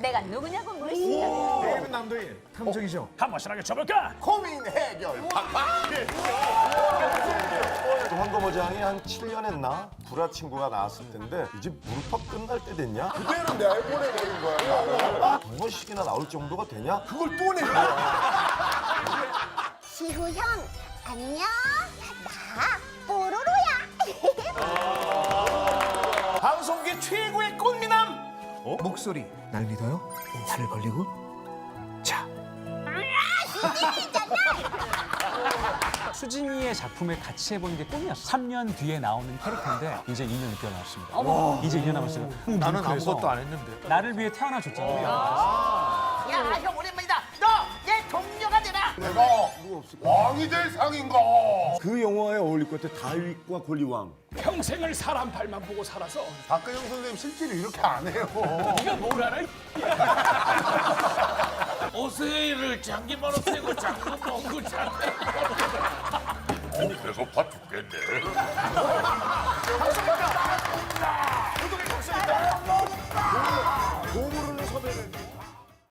내가 누구냐고 물으시다. 데이브 남도인 탐정이죠. 한번 신나게 쳐볼까? 고민 해결 팍팍 황거모장이 한 7년 했나? 불화 친구가 나왔을 텐데 이제 무릎팍 끝날 때 됐냐? 그대로 내보내버린 거야 두 번씩이나 나올 정도가 되냐? 그걸 또 내려 시후 형 안녕 나 뽀로로야 방송계 최고의 꽃미남 목소리 날 믿어요? 나를 벌리고 자 수진이의 작품을 같이 해보는 게 꿈이었어. 3년 뒤에 나오는 캐릭터인데 이제 2년 늦게 나왔습니다. 이제 2년 남았어요. 나는 아무것도 안 했는데. 나를 위해 태어나 줬잖아요. 야, 형 오랜만이다. 왕이 될 상인가? 그 영화에 어울릴 것 같아. 다윗과 골리왕. 평생을 사람 발만 보고 살아서. 박근영 선생님 실제로 이렇게 안 해요. 네가 뭘 알아? 오세이를 장기만로 세고 장구 먹고 자 배고파 죽겠네